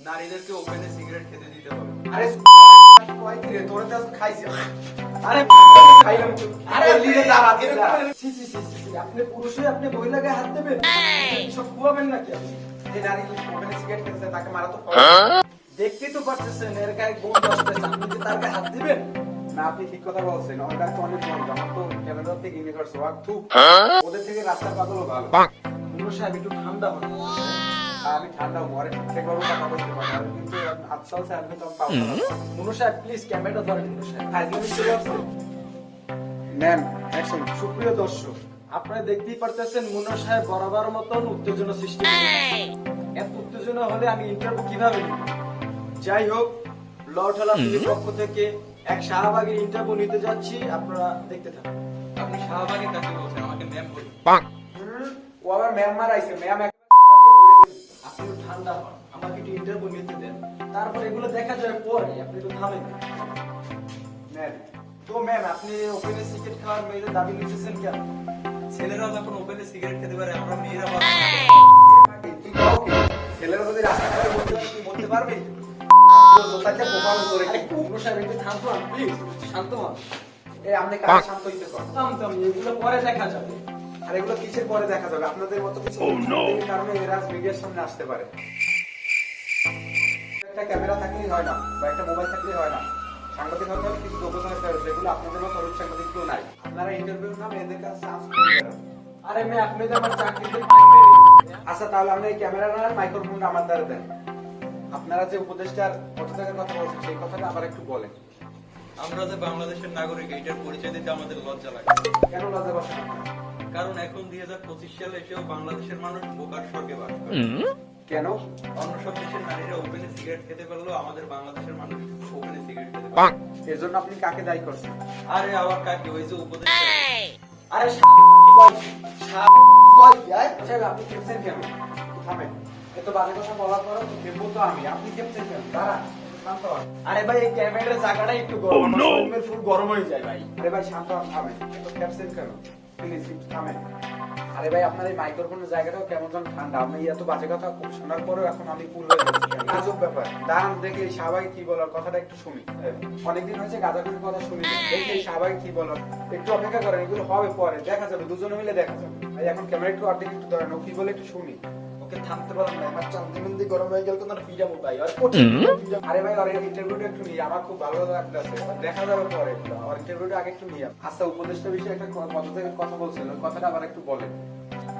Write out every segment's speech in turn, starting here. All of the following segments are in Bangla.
নারীদেরকে ওপেনে সিগারেট খেতে দিতে হবে। আরে কয় কি রে তোরা তো আজকে আরে খাইলাম তো। আরে বললি দাঁড়া, এরকম দাঁড়া। করে- ছি, ছি, ছি, ছি, ছি, আপনি পুরুষে আপনি মহিলাকে হাত দেবেন? সব খুয়াবেন নাকি যে নারী ওখানে সিগারেট খেতেছে তাকে মারা তো ফরজ। দেখতেই তো পারতেছেন এর গায়ে আসতেছে আপনি যে তার গায়ে হাত দিবেন? না আপনি ঠিক কথা বলছেন। অনেক আমার তো ক্যানাডা থেকে ওয়াক থু ওদের থেকে রাস্তার পাগলও ভালো। মুন্নু সাহেব একটু ঠান্ডা হন। আর আমি ঠান্ডা মরে ঠিকঠাক ভাবে কথা বলতে পারি আর কিন্তু আজকাল স্যার আমি তো পাবো না। মুন্নু সাহেব প্লিজ ক্যামেরাটা ধরেন মুন্নু সাহেব ফাইজলামি চলে আসছে ম্যাম অ্যাকশন সুপ্রিয় দর্শক আপনারা দেখতেই পারতেছেন মুন্না সাহেব বরাবর মতন উত্তেজনা সৃষ্টি এত উত্তেজনা হলে আমি ইন্টারভিউ কীভাবে নিব? যাই হোক লঠলা পক্ষ থেকে। এক শাহবাগের ইন্টারভিউ নিতে যাচ্ছি আপনারা দেখতে থাকুন। আপনি শাহবাগে কাকে বলছেন আমাকে ম্যাম বলুন। হুম, ও আবার ম্যাম মারাইছে। ম্যাম ঠান্ডা হন আমাকে একটু ইন্টারভিউ নিতে দেন। তারপর এগুলো দেখা যাবে পরে আপনি একটু থামেন। ম্যাম তো ম্যাম আপনি ওপেনে সিগারেট খাওয়ার মেয়েদের দাবি নিতেছেন কেন? ছেলেরা যখন ওপেনে সিগারেট খেতে পারে আমরা মেয়েরা ছেলেরা যদি রাস্তা করে বলতে পারে তুই বলতে পারবি? জোতাকে বোকানো করে। আরে মুন্না একটু শান্ত হন প্লিজ শান্ত হন। এই আপনি কাকে শান্ত হইতে থাম থাম এগুলো পরে দেখা যাবে। আর এগুলো কিসের পরে দেখা যাবে? আপনাদের মতো কিছু কারণে এরা মিডিয়ার সামনে আসতে পারে। একটা ক্যামেরা থাকলেই হয় না বা একটা মোবাইল থাকলেই হয় না। সাংবাদিক হতে হলে কিছু যোগ্যতা থাকতে হবে সেগুলো আপনাদের মতো অরূপ সাংবাদিক কেউ নাই। আপনারা ইন্টারভিউ নাম এদের কাছে চান্স আরে মেয়ে আপনি তো আমার চাকরিতে। আচ্ছা তাহলে আপনি ক্যামেরা না মাইক্রোফোনটা আমার দ্বারা দেন। আপনারা যে উপদেষ্টার পতাকার কথা বলছেন সেই কথাটা আবার একটু বলেন। আমরা যে বাংলাদেশের নাগরিক এইটার পরিচয় দিতে আমাদের লজ্জা লাগে। কেন লজ্জা পাচ্ছেন আপনারা? কারণ এখন দুই হাজার পঁচিশ সালে এসেও বাংলাদেশের মানুষ বোকার স্বর্গে বাস করে। কেন? অন্য সব দেশের নারীরা ওপেনে সিগারেট খেতে পারলেও আমাদের বাংলাদেশের মানুষ ওপেনে সিগারেট খেতে পারে। এর জন্য আপনি কাকে দায়ী করছেন? আরে আবার কাকে হয়েছে উপদেশ আরে সাপ কি কয় সাপ কয় কি আয়? সাহেব আপনি খেপছেন কেন? থামেন। এত বাজে কথা বলার পরে তো খেপবো তো আমি। আপনি খেপছেন কেন? দাঁড়া আরে ভাই এই ক্যামেরার জায়গাটা একটু গরম। ফুল গরম হয়ে যায় ভাই। আরে ভাই শান্ত থামেন। এত খেপছেন কেন? প্লিজ থামেন আরে ভাই আপনার এই মাইক্রোফোনের জায়গাটাও কেমন যেন ঠান্ডা। আপনি এত বাজে কথা শোনার পরেও এখন আমি কুল হয়ে আজব ব্যাপার। দাঁড়ান দেখি স্বাভাবিক কি বলার কথাটা একটু শুনি। অনেকদিন হয়েছে গাঁজাগুলির কথা শুনি। দেখি স্বাভাবিক কি বলার একটু অপেক্ষা করেন এগুলো হবে পরে। দেখা যাবে দুজনে মিলে দেখা যাবে। এখন ক্যামেরা একটু অর্ধেক একটু ধরেন ও কি বলে একটু শুনি। ওকে থামতে পারলাম না। আমার চান্দিমন্দি গরম হয়ে গেল তো না পিজামো ভাই। আর কঠিন আরে ভাই ওর ইন্টারভিউটা একটু নিয়ে আমার খুব ভালো লাগতেছে দেখা যাবে পরে ওর ইন্টারভিউটা আগে একটু নিয়ে আচ্ছা উপদেষ্টা বিষয়ে একটা কথা থেকে কথা বলছেন কথাটা আবার একটু বলেন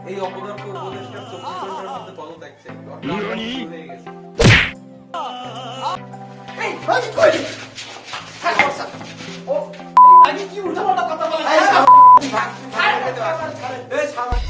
এই অপদার্থ উপদেশটা চব্বিশ ঘণ্টার মধ্যে পদত্যাগ চাই হয়ে গেছে। এই আমি কই? হ্যাঁ ও আমি কি উল্টাপাল্টা কথা বলে এই সামনে-